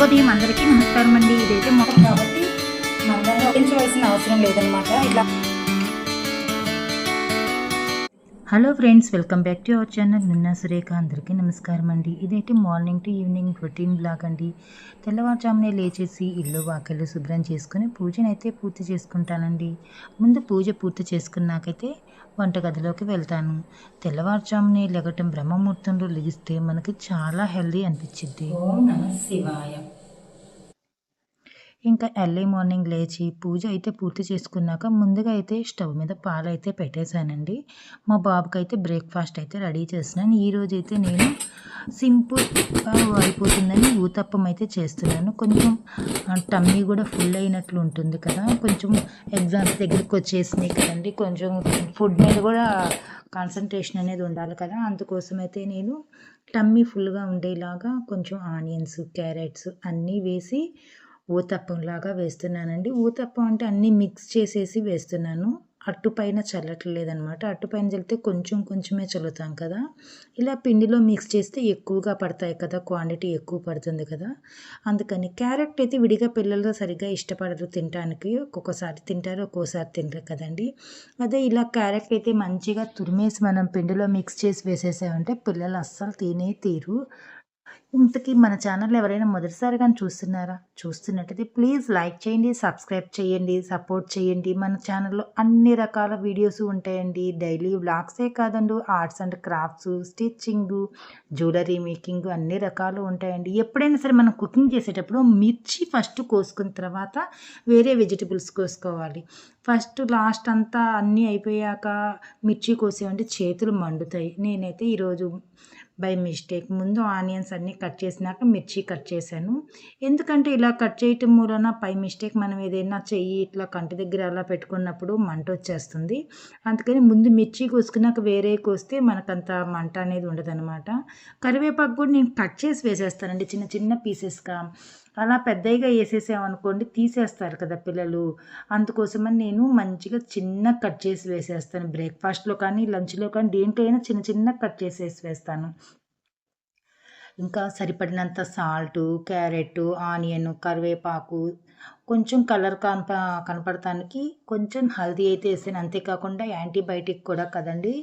శుభోదయం అందరికీ నమస్కారం అండి ఇదైతే మొదటి కాబట్టి మందంగా వేయించవలసిన అవసరం లేదనమాట ఇలా hello friends welcome back to our channel నిన్న సురేఖ అందరికీ నమస్కారం అండి. ఇదైతే morning to evening routine vlog అండి. తెల్లవారుజామునే లేచేసి ఇల్లు వాకిళ్ళు శుభ్రం చేసుకుని పూజనైతే పూర్తి చేసుకుంటానండి. ముందు పూజ పూర్తి చేసుకున్నాకైతే వంటగదిలోకి వెళ్తాను. తెల్లవారుజామునే లెగటం బ్రహ్మముహూర్తంలో లెగిస్తే మనకి చాలా హెల్దీ అనిపించింది ఓం నమ శివాయ. ఇంకా ఎర్లీ మార్నింగ్ లేచి పూజ అయితే పూర్తి చేసుకున్నాక ముందుగా అయితే స్టవ్ మీద పాలు అయితే పెట్టేశానండి. మా బాబుకి అయితే బ్రేక్ఫాస్ట్ అయితే రెడీ చేస్తున్నాను. ఈరోజు అయితే నేను సింపుల్గా అయిపోతుందని ఊతప్పం అయితే చేస్తున్నాను. కొంచెం టమ్మీ కూడా ఫుల్ అయినట్లు ఉంటుంది కదా. కొంచెం ఎగ్జామ్స్ దగ్గరికి వచ్చేసినాయి కదండి. కొంచెం ఫుడ్ మీద కూడా కాన్సన్ట్రేషన్ అనేది ఉండాలి కదా. అందుకోసం అయితే నేను టమ్మీ ఫుల్గా ఉండేలాగా కొంచెం ఆనియన్స్ క్యారెట్స్ అన్నీ వేసి ఊతప్పం లాగా వేస్తున్నానండి. ఊతప్పం అంటే అన్నీ మిక్స్ చేసేసి వేస్తున్నాను. అట్టు పైన చల్లట్లేదనమాట అట్టు పైన చల్లితే కొంచెం కొంచెమే చల్లుతాం కదా. ఇలా పిండిలో మిక్స్ చేస్తే ఎక్కువగా పడతాయి కదా. క్వాంటిటీ ఎక్కువ పడుతుంది కదా. అందుకని క్యారెట్ అయితే విడిగా పిల్లలు సరిగ్గా ఇష్టపడరు తినడానికి ఒక్కొక్కసారి తింటారు ఒక్కోసారి తినరు కదండి. అదే ఇలా క్యారెట్ అయితే మంచిగా తురిమేసి మనం పిండిలో మిక్స్ చేసి వేసేసామంటే పిల్లలు అస్సలు తినే తీరు. ఇంతకీ మన ఛానల్ ఎవరైనా మొదటిసారిగా చూస్తున్నారా? చూస్తున్నట్టయితే ప్లీజ్ లైక్ చేయండి సబ్స్క్రైబ్ చేయండి సపోర్ట్ చేయండి. మన ఛానల్లో అన్ని రకాల వీడియోస్ ఉంటాయండి. డైలీ వ్లాగ్సే కాదండి arts and crafts stitching jewellery making అన్ని రకాలు ఉంటాయండి. ఎప్పుడైనా సరే మనం కుకింగ్ చేసేటప్పుడు మిర్చి ఫస్ట్ కోసుకున్న తర్వాత వేరే వెజిటబుల్స్ కోసుకోవాలి. ఫస్ట్ లాస్ట్ అంతా అన్నీ అయిపోయాక మిర్చి కోసేవంటే చేతులు మండుతాయి. నేనైతే ఈరోజు బై మిస్టేక్. ముందు ఆనియన్స్ అన్నీ కట్ చేసినాక మిర్చి కట్ చేశాను. ఎందుకంటే ఇలా కట్ చేయటం మూలన పై మిస్టేక్ మనం ఏదైనా చెయ్యి ఇట్లా కంటి దగ్గర అలా పెట్టుకున్నప్పుడు మంట వచ్చేస్తుంది. అందుకని ముందు మిర్చి కోసుకున్నాక వేరే కోస్తే మనకంత మంట అనేది ఉండదన్నమాట. కరివేపాకు కూడా నేను కట్ చేసి వేసేస్తానండి. చిన్న చిన్న పీసెస్గా. అలా పెద్దగా వేసేసామనుకోండి తీసేస్తారు కదా పిల్లలు. అందుకోసమని నేను మంచిగా చిన్న కట్ చేసి వేసేస్తాను. బ్రేక్ఫాస్ట్లో కానీ లంచ్లో కానీ దేంట్లో అయినా చిన్న చిన్న కట్ చేసేసి వేస్తాను. ఇంకా సరిపడినంత సాల్టు క్యారెట్ ఆనియన్ కరివేపాకు కొంచెం కలర్ కనప కనపడటానికి కొంచెం హల్దీ అయితే వేసాను అంతేకాకుండా యాంటీబయాటిక్ కూడా కదండి.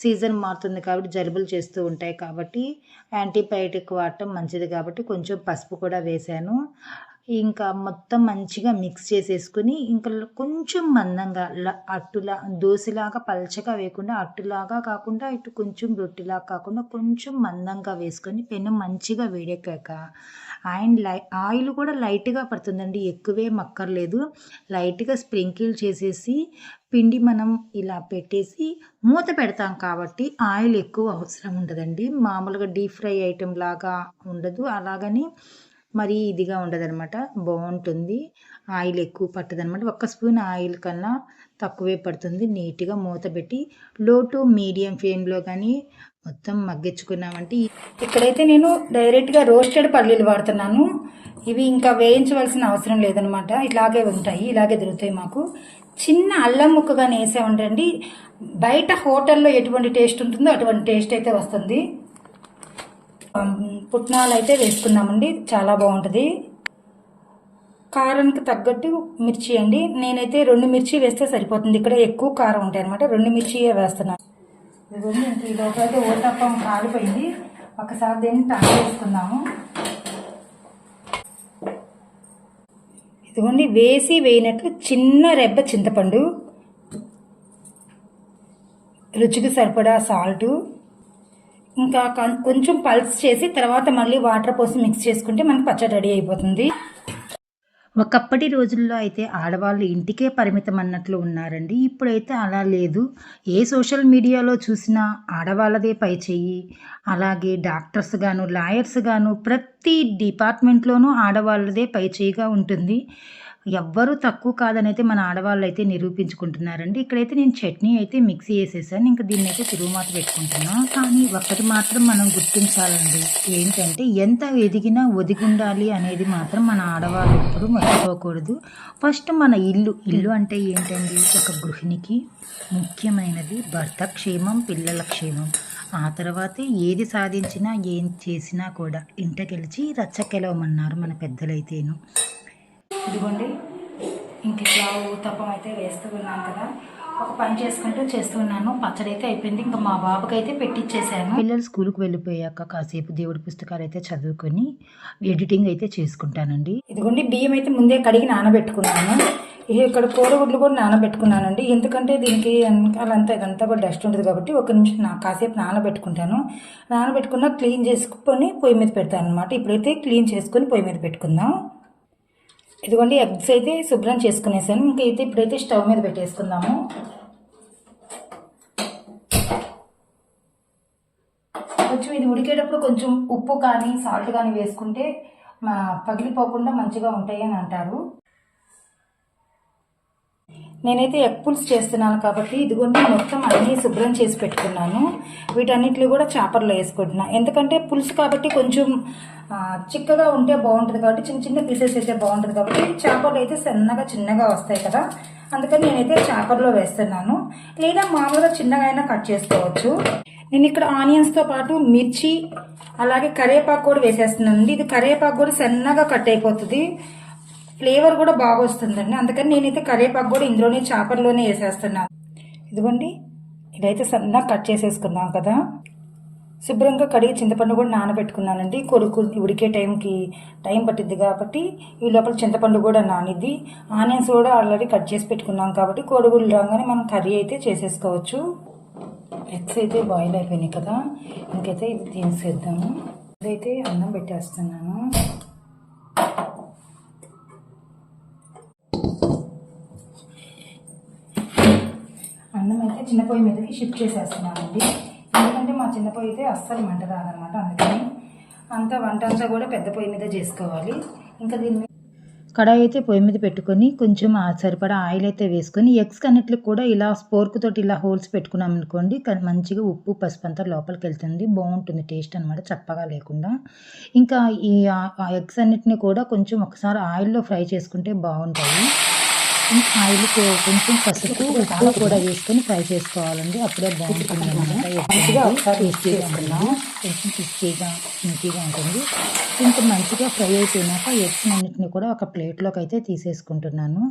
సీజన్ మారుతుంది కాబట్టి జలుబులు చేస్తూ ఉంటాయి కాబట్టి యాంటీబయాటిక్ వాడటం మంచిది కాబట్టి కొంచెం పసుపు కూడా వేసాను. ఇంకా మొత్తం మంచిగా మిక్స్ చేసేసుకుని ఇంకా కొంచెం మందంగా అట్టులా దోశలాగా పలచగా వేయకుండా అట్టులాగా కాకుండా ఇటు కొంచెం రొట్టెలాగా కాకుండా కొంచెం మందంగా వేసుకొని పెను మంచిగా వేడెక్కాక అండ్ లై ఆయిల్ కూడా లైట్గా పడుతుందండి ఎక్కువే మక్కర్లేదు. లైట్గా స్ప్రింకిల్ చేసేసి పిండి మనం ఇలా పెట్టేసి మూత పెడతాం కాబట్టి ఆయిల్ ఎక్కువ అవసరం ఉండదండి. మామూలుగా డీప్ ఫ్రై ఐటెం లాగా ఉండదు. అలాగని మరీ ఇదిగా ఉండదనమాట బాగుంటుంది. ఆయిల్ ఎక్కువ పట్టదనమాట ఒక్క స్పూన్ ఆయిల్ కన్నా తక్కువే పడుతుంది. నీట్గా మూత పెట్టి లో టు మీడియం ఫ్లేమ్లో కానీ మొత్తం మగ్గించుకున్నామంటే ఇక్కడైతే నేను డైరెక్ట్గా రోస్టెడ్ పల్లీలు వాడుతున్నాను. ఇవి ఇంకా వేయించవలసిన అవసరం లేదనమాట ఇలాగే ఉంటాయి. ఇలాగే దొరుకుతాయి మాకు. చిన్న అల్లం ముక్కగానే వేసామంటండి బయట హోటల్లో ఎటువంటి టేస్ట్ ఉంటుందో అటువంటి టేస్ట్ అయితే వస్తుంది. పుట్నాలు అయితే వేసుకున్నామండి. చాలా బాగుంటుంది. కారానికి తగ్గట్టు మిర్చి అండి. నేనైతే రెండు మిర్చి వేస్తే సరిపోతుంది. ఇక్కడ ఎక్కువ కారం ఉంటాయి అనమాట రెండు మిర్చియే వేస్తున్నాను ఇదిగోండి ఇంక ఓటప్పం కాలిపోయింది. ఒకసారి దీన్ని టాక్ వేసుకుందాము. ఇదిగోండి వేసి వేయినట్లు చిన్న రెబ్బ చింతపండు. రుచికి సరిపడా సాల్టు. ఇంకా కొంచెం పల్స్ చేసి తర్వాత మళ్ళీ వాటర్ పోసి మిక్స్ చేసుకుంటే మనకి పచ్చడి రెడీ అయిపోతుంది. ఒకప్పటి రోజుల్లో అయితే ఆడవాళ్ళు ఇంటికే పరిమితం అన్నట్లు ఉన్నారండి. ఇప్పుడైతే అలా లేదు. ఏ సోషల్ మీడియాలో చూసినా ఆడవాళ్ళదే పై చెయ్యి. అలాగే డాక్టర్స్ గాను లాయర్స్ గాను ప్రతి డిపార్ట్మెంట్లోనూ ఆడవాళ్ళదే పై చేయిగా ఉంటుంది. ఎవ్వరూ తక్కువ కాదనైతే మన ఆడవాళ్ళు అయితే నిరూపించుకుంటున్నారండి. ఇక్కడైతే నేను చట్నీ అయితే మిక్సీ వేసేసాను ఇంకా దీన్ని అయితే తిరుగుమాత పెట్టుకుంటున్నాను కానీ ఒకటి మాత్రం మనం గుర్తించాలండి. ఏంటంటే ఎంత ఎదిగినా ఒదిగుండాలి అనేది మాత్రం మన ఆడవాళ్ళు ఎప్పుడు మర్చిపోకూడదు. ఫస్ట్ మన ఇల్లు. ఇల్లు అంటే ఏంటండి? ఒక గృహిణికి ముఖ్యమైనది భర్త క్షేమం పిల్లల క్షేమం. ఆ తర్వాతే ఏది సాధించినా ఏం చేసినా కూడా ఇంట గెలిచి రచ్చకెలవమన్నారు మన పెద్దలైతేను. ఇదిగోండి ఇంక ఇట్లా ఊతప్పం అయితే వేస్తూ ఉన్నాను కదా. ఒక పని చేసుకుంటూ చేస్తూ ఉన్నాను పచ్చడి అయితే అయిపోయింది. ఇంకా మా బాబుకి అయితే పెట్టిచ్చేసాను. పిల్లలు స్కూల్కి వెళ్ళిపోయాక కాసేపు దేవుడి పుస్తకాలు అయితే చదువుకొని ఎడిటింగ్ అయితే చేసుకుంటానండి. ఇదిగోండి బియ్యం అయితే ముందే కడిగి నానబెట్టుకున్నాను. ఇక ఇక్కడ కోడిగుడ్లు కూడా నానబెట్టుకున్నానండి. ఎందుకంటే దీనికి వెనకాలంతా ఇదంతా కూడా డస్ట్ ఉంటుంది కాబట్టి ఒక నిమిషం నా కాసేపు నానబెట్టుకుంటాను. నానబెట్టుకున్న క్లీన్ చేసుకొని పొయ్యి మీద పెడతాను అనమాట ఇప్పుడైతే క్లీన్ చేసుకొని పొయ్యి మీద పెట్టుకుందాం. ఇదిగోండి ఎగ్స్ అయితే శుభ్రం చేసుకునేసాను. ఇంకైతే ఇప్పుడైతే స్టవ్ మీద పెట్టేసుకుందాము. కొంచెం ఇది ఉడికేటప్పుడు కొంచెం ఉప్పు కానీ సాల్ట్ కానీ వేసుకుంటే మా పగిలిపోకుండా మంచిగా ఉంటాయి అని అంటారు. నేనైతే ఎగ్ పులుసు చేస్తున్నాను కాబట్టి ఇదిగోండి మొత్తం అన్నీ శుభ్రం చేసి పెట్టుకున్నాను. వీటన్నిటిని కూడా చేపల్లో వేసుకుంటున్నాను ఎందుకంటే పులుసు కాబట్టి కొంచెం చిక్కగా ఉంటే బాగుంటుంది కాబట్టి చిన్న చిన్న పీసెస్ అయితే బాగుంటుంది కాబట్టి చేపలు అయితే సన్నగా చిన్నగా వస్తాయి కదా. అందుకని నేనైతే చేపల్లో వేస్తున్నాను. లేదా మామూలుగా చిన్నగా అయినా కట్ చేసుకోవచ్చు. నేను ఇక్కడ ఆనియన్స్తో పాటు మిర్చి అలాగే కరివేపాకు కూడా వేసేస్తున్నానండి. ఇది కరివేపాకు కూడా సన్నగా కట్ అయిపోతుంది. ఫ్లేవర్ కూడా బాగా వస్తుందండి. అందుకని నేనైతే కరివేపాకు కూడా ఇందులోనే చేపల్లోనే వేసేస్తున్నాను. ఇదిగోండి ఇదైతే సన్నగా కట్ చేసేసుకున్నాం కదా. శుభ్రంగా కడిగి చింతపండు కూడా నానబెట్టుకున్నానండి. కొడుకు ఉడికే టైంకి టైం పట్టింది కాబట్టి ఈ లోపల చింతపండు కూడా నానిద్ది. ఆనియన్స్ కూడా ఆల్రెడీ కట్ చేసి పెట్టుకున్నాం కాబట్టి కోడిగుడ్లు రాగానే మనం కర్రీ అయితే చేసేసుకోవచ్చు. ఎగ్స్ అయితే బాయిల్ అయిపోయినాయి కదా. ఇంకైతే ఇది తీసేద్దాము ఇదైతే అన్నం పెట్టేస్తున్నాను. అయితే చిన్న పొయ్యి మీదకి షిఫ్ట్ చేసేస్తున్నానండి. ఎందుకంటే మా చిన్న పొయ్యి అయితే అస్సలు మంట రాదనమాట అందుకని అంతా వంట అంతా కూడా పెద్ద పొయ్యి మీద చేసుకోవాలి. ఇంకా దీన్ని కడాయి అయితే పొయ్యి మీద పెట్టుకొని కొంచెం సరిపడా ఆయిల్ అయితే వేసుకొని ఎగ్స్ కన్నిటికి కూడా ఇలా స్పోర్క్ తోటి ఇలా హోల్స్ పెట్టుకున్నాం అనుకోండి మంచిగా ఉప్పు పసుపు అంతా లోపలికి వెళ్తుంది బాగుంటుంది టేస్ట్ అనమాట చప్పగా లేకుండా. ఇంకా ఈ ఎగ్స్ అన్నిటిని కూడా కొంచెం ఒకసారి ఆయిల్లో ఫ్రై చేసుకుంటే బాగుంటాయి. ఆయిల్ కొంచెం పసుపు ఉప్పు కూడా వేసుకొని ఫ్రై చేసుకోవాలండి. అప్పుడే బాగుంటుంది అనమాట టేస్టీగా కొంచెం క్రిస్పీగా ఇంకీగా ఉంటుంది. ఇంకా మంచిగా ఫ్రై అయిపోయినాక ఎగ్స్ అన్నిటిని కూడా ఒక ప్లేట్లోకి అయితే తీసేసుకుంటున్నాను.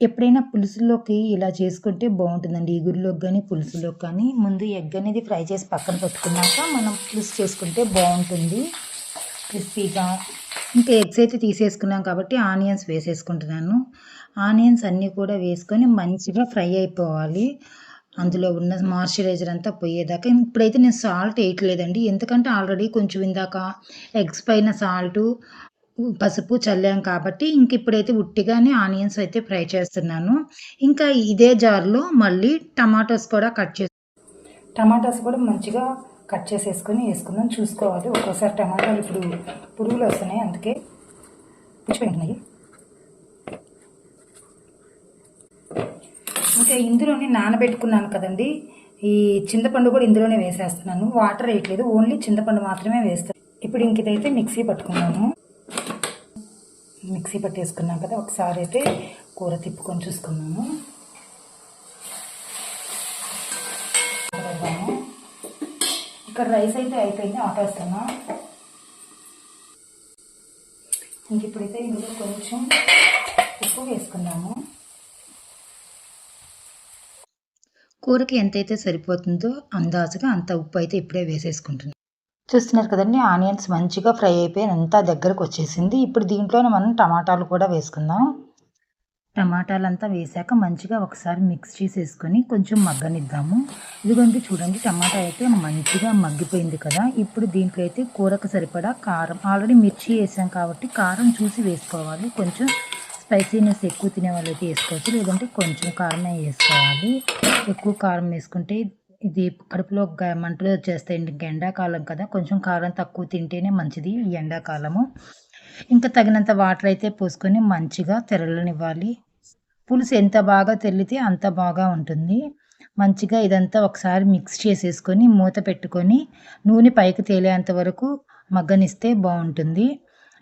ఎప్పుడైనా పులుసులోకి ఇలా చేసుకుంటే బాగుంటుందండి. ఈగురులోకి కానీ పులుసులోకి కానీ ముందు ఎగ్ అనేది ఫ్రై చేసి పక్కన పెట్టుకున్నాక మనం పులుసు చేసుకుంటే బాగుంటుంది. క్రిస్పీగా ఇంకా ఎగ్స్ అయితే తీసేసుకున్నాం కాబట్టి ఆనియన్స్ వేసేసుకుంటున్నాను. ఆనియన్స్ అన్నీ కూడా వేసుకొని మంచిగా ఫ్రై అయిపోవాలి. అందులో ఉన్న మాయిశ్చరైజర్ అంతా పోయేదాకా ఇప్పుడైతే నేను సాల్ట్ వేయట్లేదండి. ఎందుకంటే ఆల్రెడీ కొంచెం ఇందాక ఎగ్స్ పైన సాల్ట్ పసుపు చల్లాం కాబట్టి ఇంక ఇప్పుడైతే ఉట్టిగానే ఆనియన్స్ అయితే ఫ్రై చేస్తున్నాను. ఇంకా ఇదే జార్లో మళ్ళీ టమాటోస్ కూడా కట్ చేసి టమాటాస్ కూడా మంచిగా కట్ చేసేసుకొని వేసుకుందాం. చూసుకోవాలి. ఒక్కోసారి టమాటాలు ఇప్పుడు పురుగులు వస్తున్నాయి. అందుకే పుచ్చిపోయినాయి ఇంకా ఇందులోనే నానబెట్టుకున్నాను కదండి. ఈ చింతపండు కూడా ఇందులోనే వేసేస్తున్నాను. వాటర్ వేయట్లేదు. ఓన్లీ చింతపండు మాత్రమే వేస్తాను. ఇప్పుడు ఇంక ఇదైతే మిక్సీ పట్టుకున్నాను మిక్సీ పట్టేసుకున్నాం కదా. ఒకసారి అయితే కూర తిప్పుకొని చూసుకున్నాము ఇక్కడ రైస్ అయితే అయిపోయింది ఆపేస్తున్నా. ఇంక ఇప్పుడైతే ఇందులో కొంచెం ఉప్పు వేసుకున్నాము. కూరకి ఎంతైతే సరిపోతుందో అందాజుగా అంత ఉప్పు అయితే ఇప్పుడే వేసేసుకుంటున్నాను చూస్తున్నారు కదండి ఆనియన్స్ మంచిగా ఫ్రై అయిపోయి అంతా దగ్గరకు వచ్చేసింది. ఇప్పుడు దీంట్లోనే మనం టమాటాలు కూడా వేసుకుందాం. టమాటాలంతా వేసాక మంచిగా ఒకసారి మిక్స్ చేసేసుకొని కొంచెం మగ్గనిద్దాము. ఇదిగోండి చూడండి టమాటా అయితే మంచిగా మగ్గిపోయింది కదా. ఇప్పుడు దీంట్లో అయితే కూరకు సరిపడా కారం ఆల్రెడీ మిర్చి వేసాం కాబట్టి కారం చూసి వేసుకోవాలి. కొంచెం స్పైసీనెస్ ఎక్కువ తినే వాళ్ళు వేసుకోవచ్చు. లేదంటే కొంచెం కారమే వేసుకోవాలి. ఎక్కువ కారం వేసుకుంటే ఇది కడుపులో గ- మంటలు వచ్చేస్తాయండి ఇంక ఎండాకాలం కదా. కొంచెం కారం తక్కువ తింటేనే మంచిది ఎండాకాలము. ఇంకా తగినంత వాటర్ అయితే పోసుకొని మంచిగా తెరలనివ్వాలి. పులుసు ఎంత బాగా తెల్లితే అంత బాగా ఉంటుంది. మంచిగా ఇదంతా ఒకసారి మిక్స్ చేసేసుకొని మూత పెట్టుకొని నూనె పైకి తేలేంత వరకు మగ్గనిస్తే బాగుంటుంది.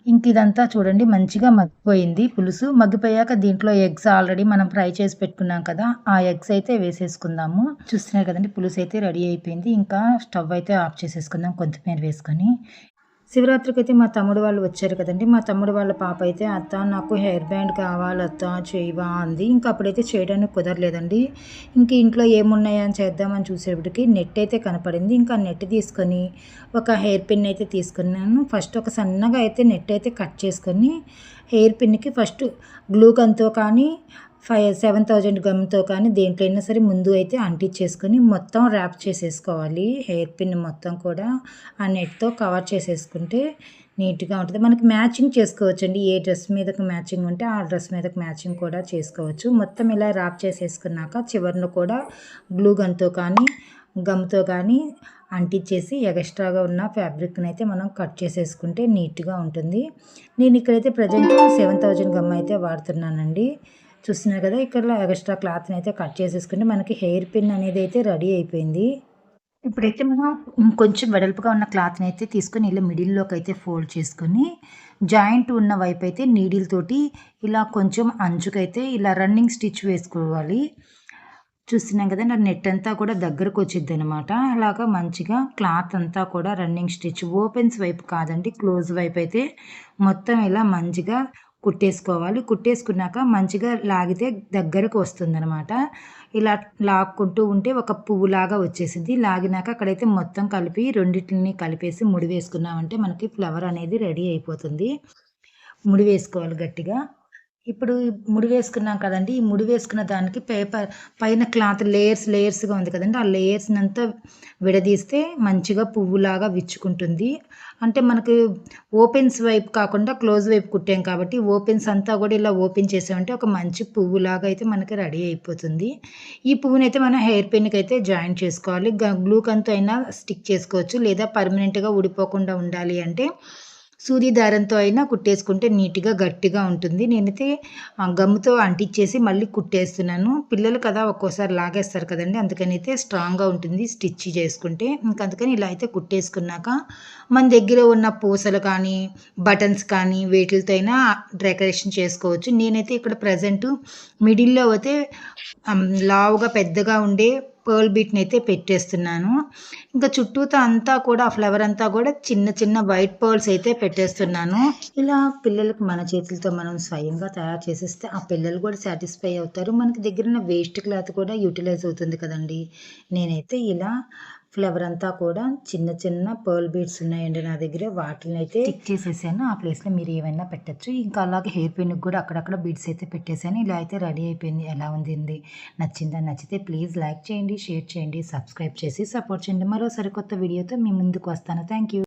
ఇంక ఇదంతా చూడండి మంచిగా మగ్గిపోయింది పులుసు. మగ్గిపోయాక దీంట్లో ఎగ్స్ ఆల్రెడీ మనం ఫ్రై చేసి పెట్టుకున్నాం కదా ఆ ఎగ్స్ అయితే వేసేసుకుందాము. చూస్తున్నారు కదండి పులుసు అయితే రెడీ అయిపోయింది. ఇంకా స్టవ్ అయితే ఆఫ్ చేసేసుకుందాం కొత్తిమీర వేసుకొని. శివరాత్రికి అయితే మా తమ్ముడు వాళ్ళు వచ్చారు కదండి. మా తమ్ముడు వాళ్ళ పాప అయితే అత్త నాకు హెయిర్ బ్యాండ్ కావాలత్త చేయవా? అంది. ఇంకా అప్పుడైతే చేయడానికి కుదరలేదండి. ఇంక ఇంట్లో ఏమున్నాయని చేద్దామని చూసేప్పటికి నెట్ అయితే కనపడింది. ఇంకా నెట్ తీసుకొని ఒక హెయిర్ పిన్ అయితే తీసుకున్నాను. ఫస్ట్ ఒక సన్నగా అయితే నెట్ అయితే కట్ చేసుకొని హెయిర్ పిన్కి ఫస్ట్ గ్లూ గన్తో కానీ ఫైవ్ సెవెన్ థౌజండ్ గమ్తో కానీ దేంట్లో అయినా సరే ముందు అయితే అంటించేసుకొని మొత్తం ర్యాప్ చేసేసుకోవాలి. హెయిర్ పిన్ మొత్తం కూడా ఆ నెట్తో కవర్ చేసేసుకుంటే నీట్గా ఉంటుంది. మనకి మ్యాచింగ్ చేసుకోవచ్చండి. ఏ డ్రెస్ మీదకి మ్యాచింగ్ ఉంటే ఆ డ్రెస్ మీదకి మ్యాచింగ్ కూడా చేసుకోవచ్చు. మొత్తం ఇలా ర్యాప్ చేసేసుకున్నాక చివరిన కూడా గ్లూ గన్తో కానీ గమ్తో కానీ అంటించేసి ఎక్స్ట్రాగా ఉన్న ఫ్యాబ్రిక్ని అయితే మనం కట్ చేసేసుకుంటే నీట్గా ఉంటుంది. నేను ఇక్కడైతే ప్రజెంట్ సెవెన్ థౌజండ్ గమ్ అయితే వాడుతున్నానండి. చూస్తున్నారు కదా ఇక్కడ ఎక్స్ట్రా క్లాత్ని అయితే కట్ చేసేసుకుంటే మనకి హెయిర్ పిన్ అనేది అయితే రెడీ అయిపోయింది. ఇప్పుడైతే మనం కొంచెం వెడల్పుగా ఉన్న క్లాత్ని అయితే తీసుకొని ఇలా మిడిల్లోకి అయితే ఫోల్డ్ చేసుకొని జాయింట్ ఉన్న వైపు అయితే నీడిల్ తోటి ఇలా కొంచెం అంచుకైతే ఇలా రన్నింగ్ స్టిచ్ వేసుకోవాలి. చూస్తున్నాం కదా నా నెట్ అంతా కూడా దగ్గరకు వచ్చింది అనమాట అలాగా మంచిగా క్లాత్ అంతా కూడా రన్నింగ్ స్టిచ్ ఓపెన్స్ వైపు కాదండి క్లోజ్ వైపు అయితే మొత్తం ఇలా మంచిగా కుట్టేసుకోవాలి. కుట్టేసుకున్నాక మంచిగా లాగితే దగ్గరకు వస్తుందనమాట ఇలా లాక్కుంటూ ఉంటే ఒక పువ్వులాగా వచ్చేసింది లాగినాక అక్కడైతే మొత్తం కలిపి రెండింటిని కలిపేసి ముడి వేసుకున్నామంటే మనకి ఫ్లవర్ అనేది రెడీ అయిపోతుంది. ముడి వేసుకోవాలి గట్టిగా. ఇప్పుడు ముడి వేసుకున్నాం కదండి ఈ ముడి వేసుకున్న దానికి పేపర్ పైన క్లాత్ లేయర్స్ లేయర్స్గా ఉంది కదండి ఆ లేయర్స్ని అంతా విడదీస్తే మంచిగా పువ్వులాగా విచ్చుకుంటుంది. అంటే మనకి ఓపెన్స్ వైపు కాకుండా క్లోజ్ వైపు కుట్టాం కాబట్టి ఓపెన్స్ అంతా కూడా ఇలా ఓపెన్ చేసామంటే ఒక మంచి పువ్వులాగా అయితే మనకి రెడీ అయిపోతుంది. ఈ పువ్వుని అయితే మనం హెయిర్ పెన్కి అయితే జాయిన్ చేసుకోవాలి. గ్లూ కంతో అయినా స్టిక్ చేసుకోవచ్చు. లేదా పర్మనెంట్గా ఊడిపోకుండా ఉండాలి అంటే సూది దారంతో అయినా కుట్టేసుకుంటే నీట్గా గట్టిగా ఉంటుంది. నేనైతే గమ్ముతో అంటించేసి మళ్ళీ కుట్టేస్తున్నాను. పిల్లలు కదా ఒక్కోసారి లాగేస్తారు కదండి. అందుకని అయితే స్ట్రాంగ్గా ఉంటుంది స్టిచ్ చేసుకుంటే. ఇంకా అందుకని ఇలా అయితే కుట్టేసుకున్నాక మన దగ్గర ఉన్న పూసలు కానీ బటన్స్ కానీ వేటిలతో అయినా డెకరేషన్ చేసుకోవచ్చు. నేనైతే ఇక్కడ ప్రజెంట్ మిడిల్లో అయితే లావుగా పెద్దగా ఉండే పర్ల్ బీట్ని అయితే పెట్టేస్తున్నాను. ఇంకా చుట్టూతో అంతా కూడా ఆ ఫ్లవర్ అంతా కూడా చిన్న చిన్న వైట్ పర్ల్స్ అయితే పెట్టేస్తున్నాను. ఇలా పిల్లలకు మన చేతులతో మనం స్వయంగా తయారు చేసేస్తే ఆ పిల్లలు కూడా సాటిస్ఫై అవుతారు. మనకి దగ్గర ఉన్న వేస్ట్ క్లాత్ కూడా యూటిలైజ్ అవుతుంది కదండి. నేనైతే ఇలా ఫ్లవర్ అంతా కూడా చిన్న చిన్న పర్ల్ బీడ్స్ ఉన్నాయండి నా దగ్గర. వాటిని అయితే స్టిక్ చేసేసాను. ఆ ప్లేస్లో మీరు ఏమైనా పెట్టచ్చు. ఇంకా అలాగే హెయిర్ పిన్కి కూడా అక్కడక్కడ బీడ్స్ అయితే పెట్టేశాను ఇలా అయితే రెడీ అయిపోయింది. ఎలా ఉంది నచ్చిందా? నచ్చితే ప్లీజ్ లైక్ చేయండి షేర్ చేయండి సబ్స్క్రైబ్ చేసి సపోర్ట్ చేయండి. మరో సరికొత్త వీడియోతో మీ ముందుకు వస్తాను. Thank you.